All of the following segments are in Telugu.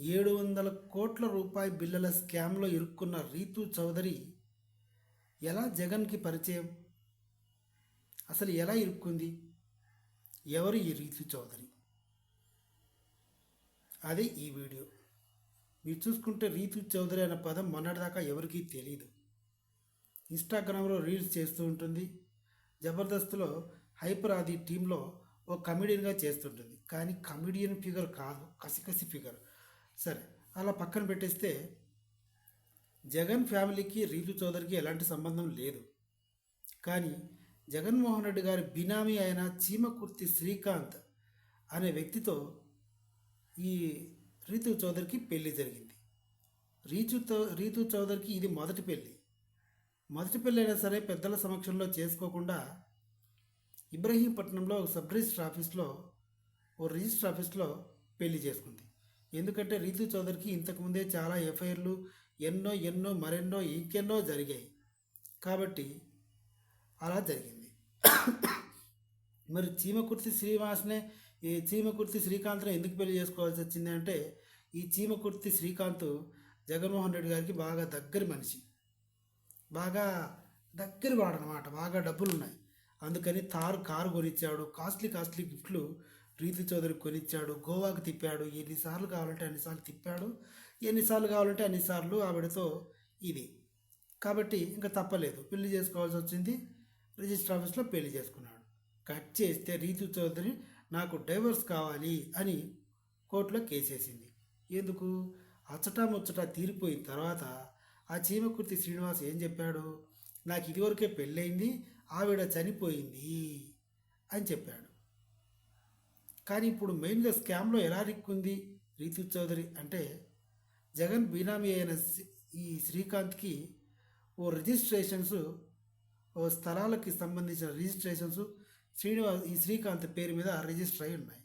ఏడు వందల కోట్ల రూపాయి బిల్లుల స్కామ్లో ఇరుక్కున్న రీతు చౌదరి ఎలా జగన్కి పరిచయం? అసలు ఎలా ఇరుక్కుంది? ఎవరు ఈ రీతు చౌదరి? అదే ఈ వీడియో. మీరు చూసుకుంటే రీతు చౌదరి అనే పదం మొన్నటిదాకా ఎవరికీ తెలియదు ఇన్స్టాగ్రామ్లో రీల్స్ చేస్తూ ఉంటుంది. జబర్దస్త్లో హైపర్ ఆది టీంలో ఓ కమెడియన్గా చేస్తుంటుంది. కానీ కమెడియన్ ఫిగర్ కాదు. కసికసి ఫిగర్. సరే అలా పక్కన పెట్టేస్తే జగన్ ఫ్యామిలీకి రీతు చౌదరికి ఎలాంటి సంబంధం లేదు. కానీ జగన్మోహన్ రెడ్డి గారి బినామీ అయిన చీమకుర్తి శ్రీకాంత్ అనే వ్యక్తితో ఈ రీతు చౌదరికి పెళ్ళి జరిగింది. రీతుతో రీతు చౌదరికి ఇది మొదటి పెళ్ళి మొదటి పెళ్ళి అయినా సరే పెద్దల సమక్షంలో చేసుకోకుండా ఇబ్రహీంపట్నంలో ఒక సబ్ రిజిస్టర్ ఆఫీస్లో ఓ రిజిస్టర్ ఆఫీస్లో పెళ్ళి చేసుకుంది. ఎందుకంటే రీతు చౌదరికి ఇంతకుముందే చాలా ఎఫ్ఐఆర్లు ఎన్నో ఎన్నో మరెన్నో ఇంకెన్నో జరిగాయి. కాబట్టి అలా జరిగింది. మరి చీమకుర్తి శ్రీనివాస్నే ఈ చీమకుర్తి శ్రీకాంత్ని ఎందుకు పెళ్ళి చేసుకోవాల్సి వచ్చింది అంటే ఈ చీమకుర్తి శ్రీకాంత్ జగన్మోహన్ రెడ్డి గారికి బాగా దగ్గరి మనిషి. బాగా దగ్గర వాడనమాట. బాగా డబ్బులు ఉన్నాయి అందుకని తారు కారు కొనిచ్చాడు. కాస్ట్లీ కాస్ట్లీ గిఫ్ట్లు రీతి చౌదరి కొనిచ్చాడు గోవాకు తిప్పాడు ఎన్నిసార్లు కావాలంటే అన్నిసార్లు తిప్పాడు ఎన్నిసార్లు కావాలంటే అన్నిసార్లు ఆవిడతో ఇది. కాబట్టి ఇంకా తప్పలేదు. పెళ్ళి చేసుకోవాల్సి వచ్చింది. రిజిస్టర్ ఆఫీస్లో పెళ్ళి చేసుకున్నాడు. కట్ చేస్తే రీతు చౌదరి నాకు డైవర్స్ కావాలి అని కోర్టులో కేసేసింది. ఎందుకు? అచ్చటా ముచ్చట తీరిపోయిన తర్వాత ఆ చీమకుర్తి శ్రీనివాస్ ఏం చెప్పాడు? నాకు ఇదివరకే పెళ్ళయింది ఆవిడ చనిపోయింది అని చెప్పాడు. కానీ ఇప్పుడు మెయిన్గా స్కామ్లో ఎలా రిక్కుంది రీతు చౌదరి అంటే జగన్ బీనామీ అయిన ఈ శ్రీకాంత్కి ఓ రిజిస్ట్రేషన్స్ ఓ స్థలాలకి సంబంధించిన రిజిస్ట్రేషన్స్ శ్రీనివాస్ ఈ శ్రీకాంత్ పేరు మీద రిజిస్టర్ అయి ఉన్నాయి.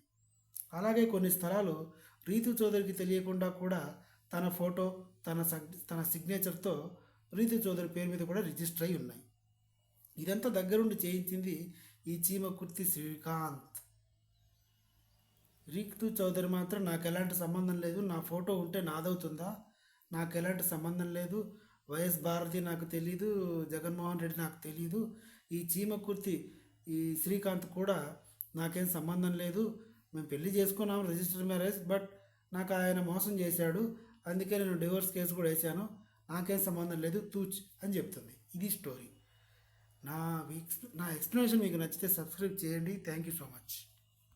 అలాగే కొన్ని స్థలాలు రీతు చౌదరికి తెలియకుండా కూడా తన ఫోటో తన సగ్- తన సిగ్నేచర్తో రీతు చౌదరి పేరు మీద కూడా రిజిస్టర్ అయి ఉన్నాయి. ఇదంతా దగ్గరుండి చేయించింది ఈ చీమకుర్తి శ్రీకాంత్. రీక్తు చౌదరి మాత్రం నాకు ఎలాంటి సంబంధం లేదు. నా ఫోటో ఉంటే నాదవుతుందా? నాకు ఎలాంటి సంబంధం లేదు. వైఎస్ భారతి నాకు తెలీదు. జగన్మోహన్ రెడ్డి నాకు తెలీదు. ఈ చీమ కుర్తి ఈ శ్రీకాంత్ కూడా నాకేం సంబంధం లేదు. మేము పెళ్ళి చేసుకున్నాం రిజిస్టర్ మ్యారేజ్ బట్ నాకు ఆయన మోసం చేశాడు. అందుకే నేను డివోర్స్ కేసు కూడా వేశాను. నాకేం సంబంధం లేదు. తూచ్ అని చెప్తుంది. ఇది స్టోరీ నా వీక్స్ నా ఎక్స్ప్లెనేషన్ మీకు నచ్చితే సబ్స్క్రైబ్ చేయండి. Thank you so much